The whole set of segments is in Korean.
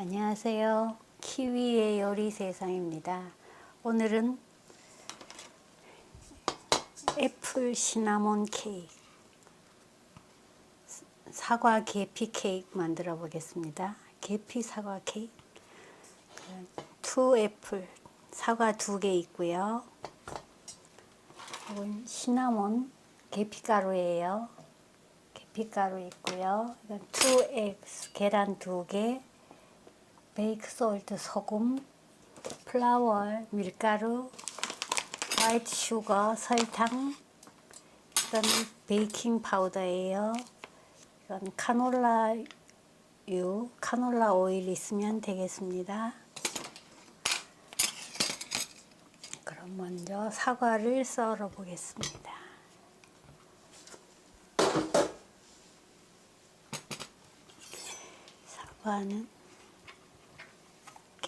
안녕하세요. 키위의 요리 세상입니다. 오늘은 애플 시나몬 케이크, 사과 계피 케이크 만들어 보겠습니다. 계피 사과 케이크. 투 애플, 사과 두 개 있고요. 이건 시나몬 계피 가루예요. 계피 가루 있고요. 이건 투 eggs, 계란 두 개, 베이크 솔트 소금, 플라워, 밀가루, 화이트 슈거, 설탕, 이건 베이킹 파우더예요. 이건 카놀라 유, 카놀라 오일 있으면 되겠습니다. 그럼 먼저 사과를 썰어 보겠습니다. 사과는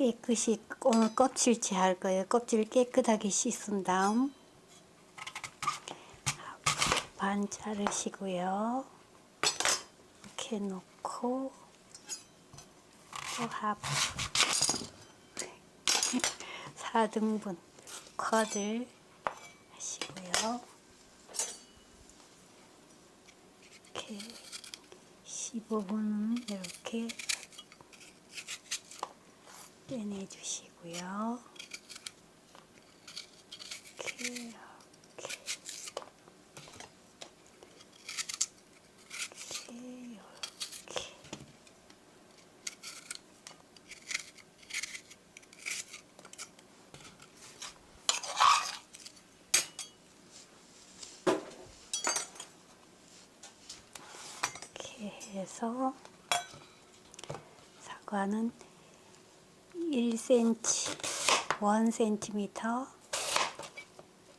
깨끗이 오늘 껍질째 할 거예요. 껍질 깨끗하게 씻은 다음 반 자르시고요. 이렇게 놓고 또 하프 4등분 컷을 하시고요. 이렇게 15분은 이렇게 빼내 주시고요. 이렇게 이렇게 이렇게 이렇게 이렇게 해서 사과는 1cm, 1cm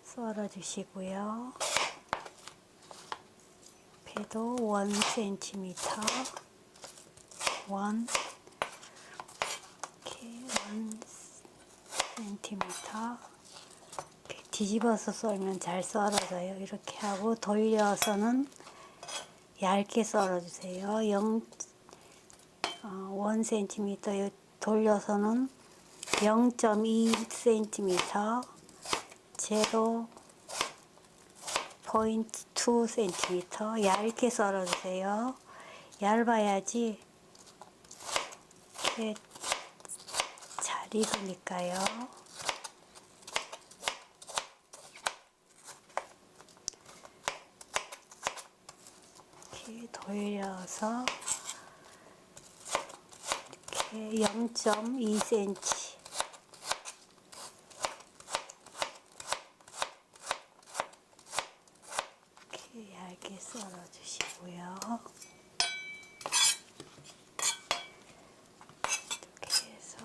썰어 주시고요. 배도 1cm, 1 이렇게 1cm 이렇게 뒤집어서 썰면 잘 썰어져요. 이렇게 하고 돌려서는 얇게 썰어 주세요. 0 어, 1cm 돌려서는 0.2cm 제로 포인트 2cm 얇게 썰어주세요. 얇아야지 잘 익으니까요. 이렇게 돌려서 이렇게 0.2cm 이렇게 얇게 썰어 주시고요. 이렇게 해서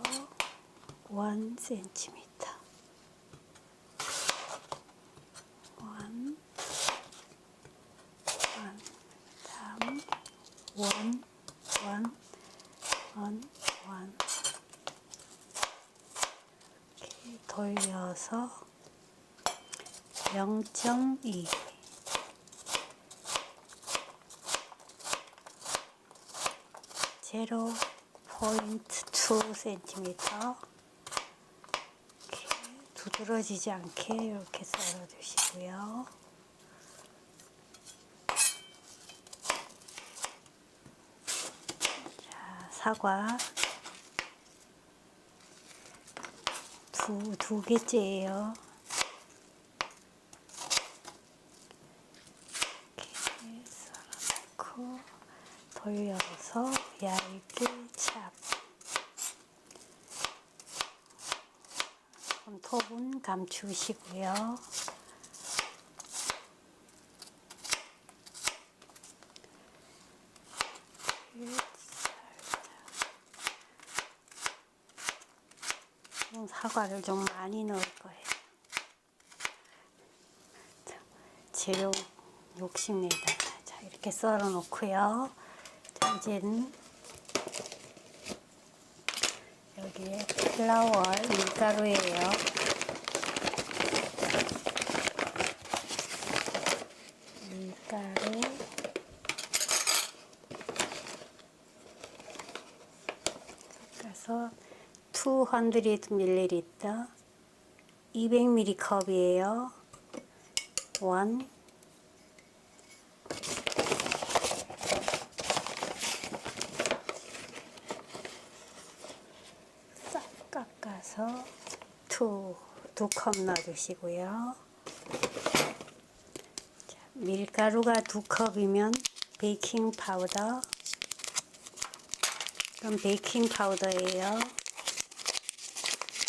1cm 1 1 다음 1 1 원, 원. 이렇게 돌려서 0.2 제로 포인트 2cm 이렇게 두드러지지 않게 이렇게 썰어 주시고요. 자, 사과 두, 두 개째예요. 이렇게 썰어놓고 돌려서 얇게 찹. 손톱은 감추시고요. 음, 사과를 좀 많이 넣을 거예요. 자, 재료 욕심내다. 자, 이렇게 썰어 놓고요. 이제는 여기에 플라워 밀가루예요. 밀가루 섞어서 200ml 200ml 컵이에요. 1 컵 넣어주시고요. 자, 밀가루가 두 컵이면 베이킹 파우더. 이건 베이킹 파우더예요.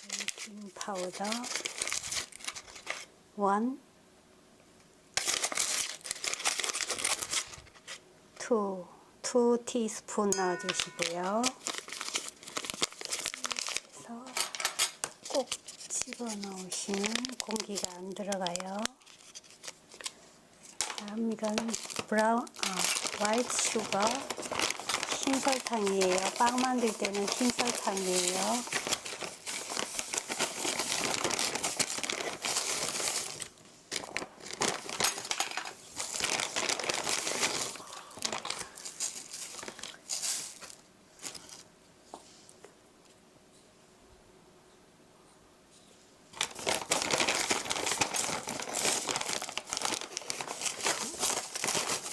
베이킹 파우더. 원. 투, 투 티스푼 넣어주시고요. 그래서 꼭 집어 넣으시면 공기가 안 들어가요. 다음 이건 브라운, 어, 화이트 슈거 흰 설탕이에요. 빵 만들 때는 흰 설탕이에요.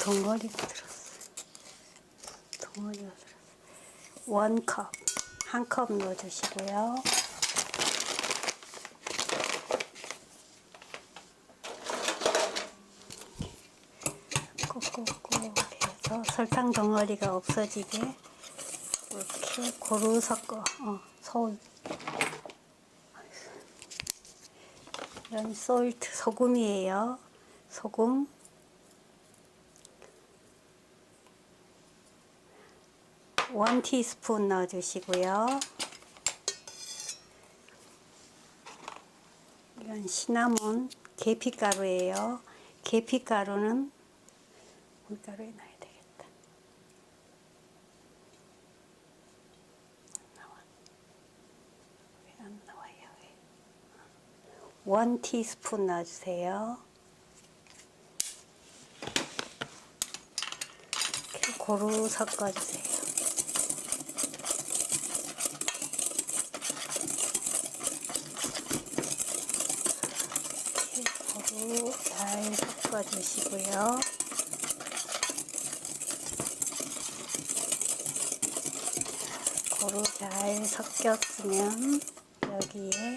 덩어리가 들었어. 덩어리가 들었어. 원 컵, 한 컵 넣어주시고요. 꼭꼭꼭 해서 설탕 덩어리가 없어지게 이렇게 고루 섞어. 어, 소울. 이런 솔트 소금이에요. 소금. 원 티스푼 넣어주시고요. 이건 시나몬 계피가루예요. 계피가루는 물가루에? 왜? 원 티스푼 넣어주세요. 고루 섞어주세요. 고루 잘 섞어주시고요. 고루 잘 섞였으면 여기에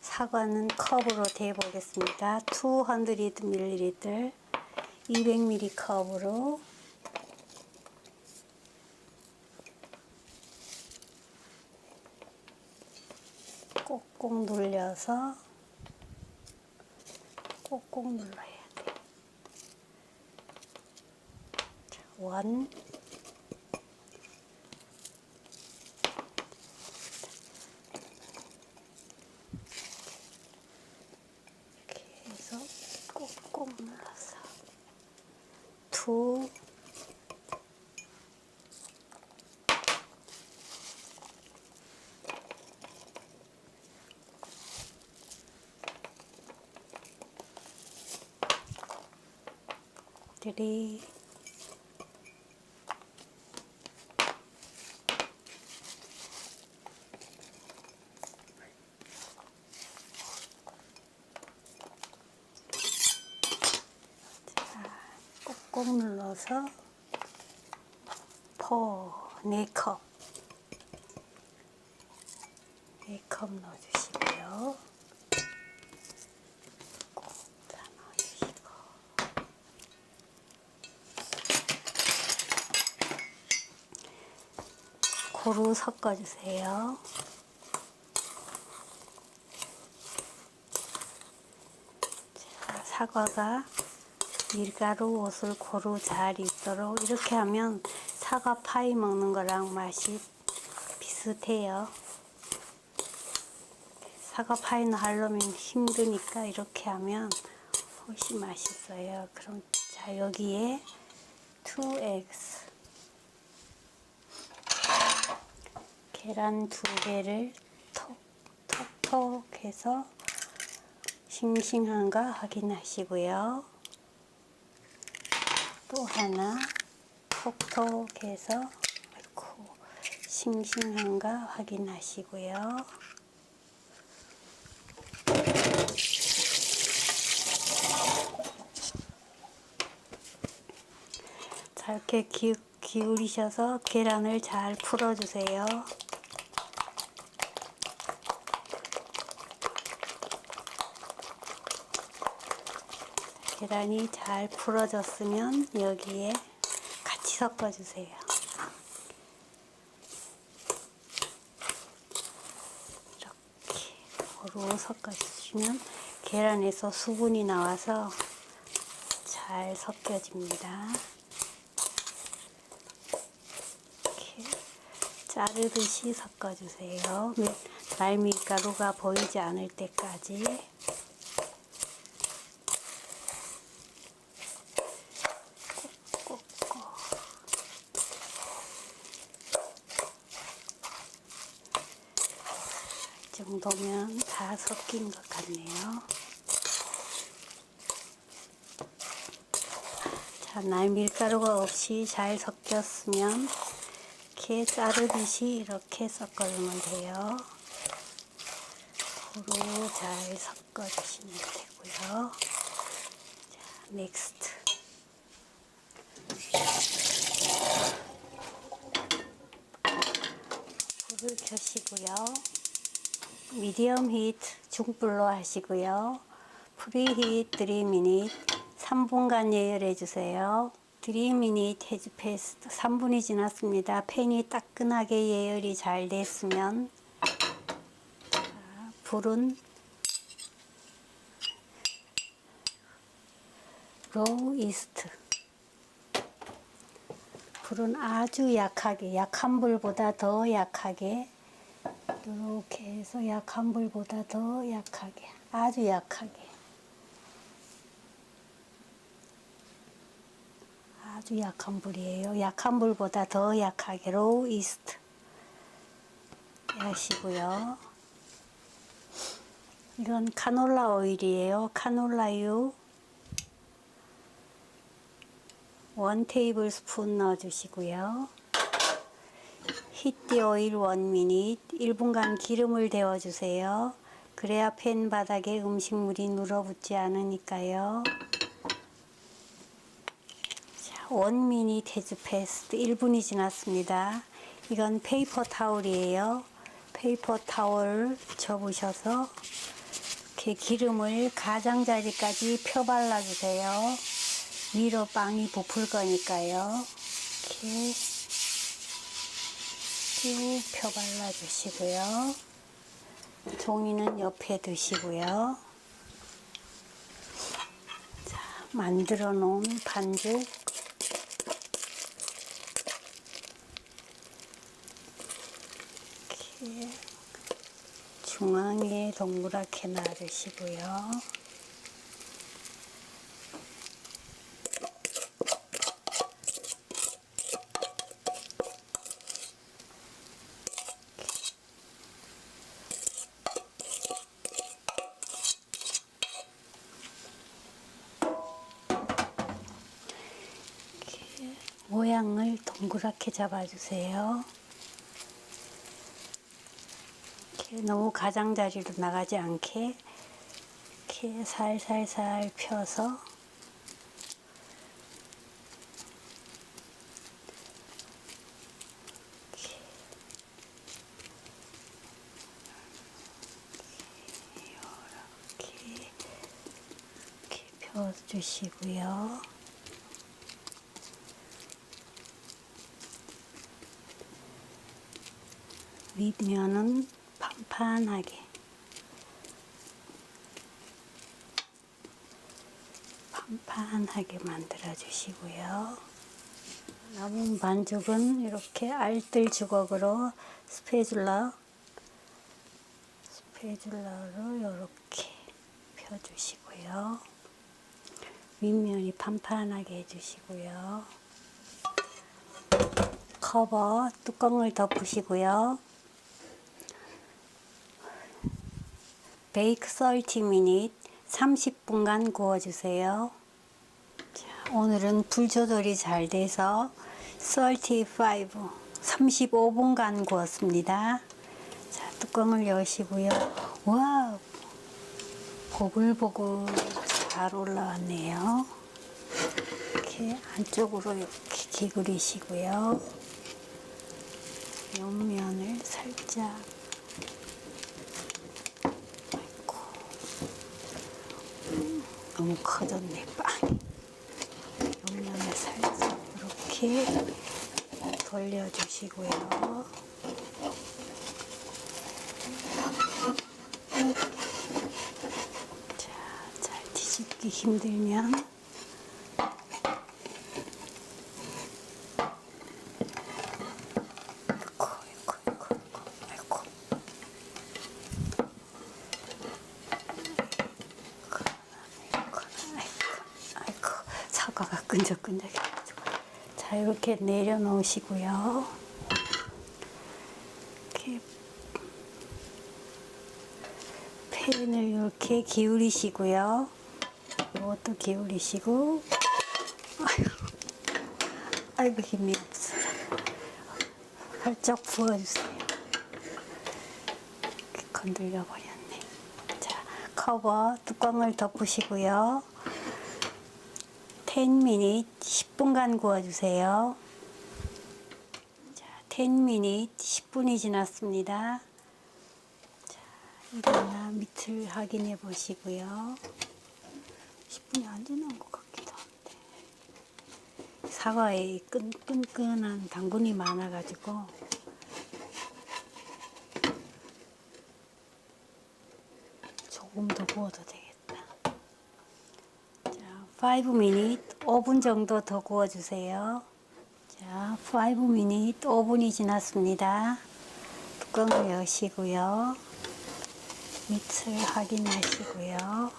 사과는 컵으로 대보겠습니다. 200ml, 200ml 컵으로 꼭꼭 눌려서 꼭꼭 눌러야 돼. 자, 원 이렇게 해서 꼭꼭 눌러서 투 자, 꼭꼭 눌러서 포, 네 컵. 네컵 넣어주시고요. 꼭 다 넣어주시고. 고루 섞어주세요. 자, 사과가 밀가루 옷을 고루 잘 입도록 이렇게 하면 사과 파이 먹는 거랑 맛이 비슷해요. 사과 파이는 하려면 힘드니까 이렇게 하면 훨씬 맛있어요. 그럼 자 여기에 2x 계란 두 개를 톡톡톡 해서 싱싱한가 확인하시고요. 또 하나 톡톡 해서 아이고 싱싱한가 확인하시고요. 자, 이렇게 기, 기울이셔서 계란을 잘 풀어주세요. 계란이 잘 풀어졌으면 여기에 같이 섞어주세요. 이렇게 고루 섞어주시면 계란에서 수분이 나와서 잘 섞여집니다. 이렇게 자르듯이 섞어주세요. 날밀가루가 보이지 않을 때까지. 이 정도면 다 섞인 것 같네요. 자, 날 밀가루가 없이 잘 섞였으면 이렇게 자르듯이 이렇게 섞어주면 돼요. 고루 잘 섞어주시면 되고요. 자, 넥스트. 불을 켜시고요. 미디엄 히트 중불로 하시고요. 프리 히트 3미닛 3분간 예열해 주세요. 3미닛 해즈 패스트 3분이 지났습니다. 팬이 따끈하게 예열이 잘 됐으면 자, 불은 로우 이스트 불은 아주 약하게 약한 불보다 더 약하게 이렇게 해서 약한 불보다 더 약하게 아주 약하게. 아주 약한 불이에요. 약한 불보다 더 약하게 로우 이스트 하시고요. 이건 카놀라 오일이에요. 카놀라유. 원 테이블 스푼 넣어주시고요 히트 오일 1미닛 1분간 기름을 데워주세요. 그래야 팬 바닥에 음식물이 눌어붙지 않으니까요. 자, 1미닛 해즈 패스트 1분이 지났습니다. 이건 페이퍼 타올이에요. 페이퍼 타올 접으셔서 이렇게 기름을 가장자리까지 펴 발라주세요. 위로 빵이 부풀 거니까요. 이렇게 쭉 펴 발라주시고요. 종이는 옆에 두시고요. 자, 만들어 놓은 반죽 이렇게 중앙에 동그랗게 놔두시고요. 모양을 동그랗게 잡아주세요. 이렇게 너무 가장자리로 나가지 않게 이렇게 살살살 펴서 이렇게 이렇게 펴주시고요. 윗면은 판판하게 판판하게 만들어 주시고요. 남은 반죽은 이렇게 알뜰 주걱으로 스패줄러 스패줄러로 이렇게 펴주시고요. 윗면이 판판하게 해주시고요. 커버 뚜껑을 덮으시고요. 베이크 30미닛 30분간 구워주세요. 자, 오늘은 불 조절이 잘 돼서 35 35분간 구웠습니다. 자, 뚜껑을 여시고요. 와, 보글보글 잘 올라왔네요. 이렇게 안쪽으로 이렇게 기울이시고요. 옆면을 살짝 아이고 음, 너무 커졌네 빵이 옆면을 살짝 이렇게 돌려주시고요. 자, 잘 뒤집기 힘들면 아이고, 아이고, 아이고, 아이고, 아이고, 아이고, 아이고, 사과가 끈적끈적해가지고. 자, 이렇게 내려놓으시고요. 이렇게 팬을 이렇게 기울이시고요. 이것도 기울이시고. 아이고, 힘이 없어. 살짝 부어주세요. 건들려 버렸네. 자, 커버 뚜껑을 덮으시고요. 10미닛 10분간 구워주세요. 자, 10미닛 10분이 지났습니다. 자, 일어나 밑을 확인해 보시고요. 10분이 안 지난 것 같기도 한데. 사과에 끈 끈끈한 당분이 많아가지고 조금 더 구워도. 자, 5미닛 5분 정도 더 구워주세요. 자, 5미닛 5분이 지났습니다. 뚜껑을 여시고요. 밑을 확인하시고요.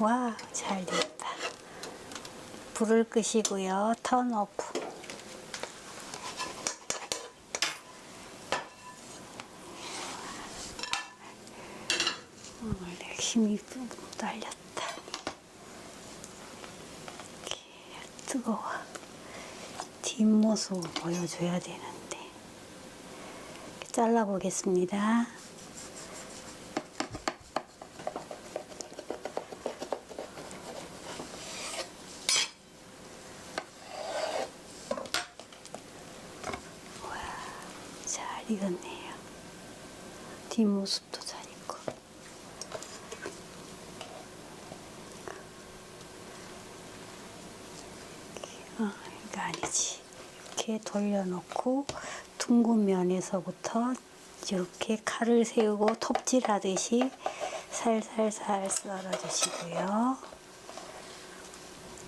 와, 잘 됐다. 불을 끄시고요. 턴 오프. 힘이 좀 딸렸다. 이렇게 뜨거워. 뒷모습 보여줘야 되는데. 잘라보겠습니다. 잘 익었네요. 뒷모습도 잘 익고. 아, 이거 아니지. 돌려놓고 둥근 면에서부터 이렇게 칼을 세우고 톱질하듯이 살살살 썰어주시고요.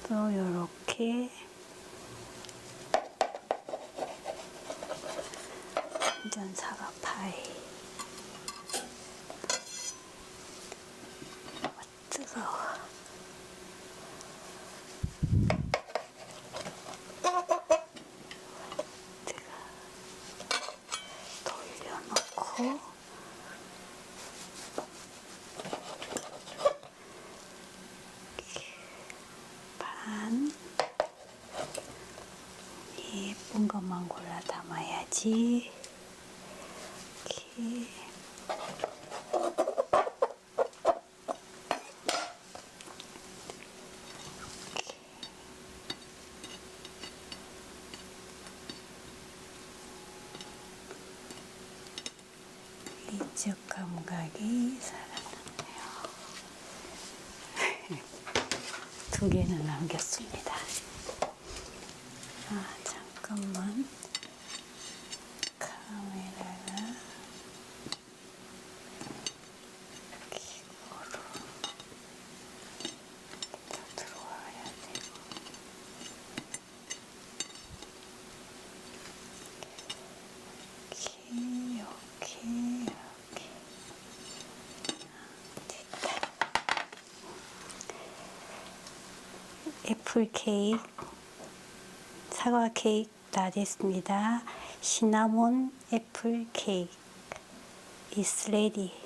또 이렇게 완전 사과 파이. 아, 뜨거워. 돌려놓고 반 예쁜 것만 골라 담아야지. 이렇게 이쪽 감각이 살아났네요. 두 개는 남겼습니다. 아, 잠깐만. 카메라가 기고로 더 들어와야 되고. 이렇게, 이렇게, 이렇게. 됐다. 애플 케이크, 사과 케이크 다 됐습니다. 시나몬 애플 케이크 is ready.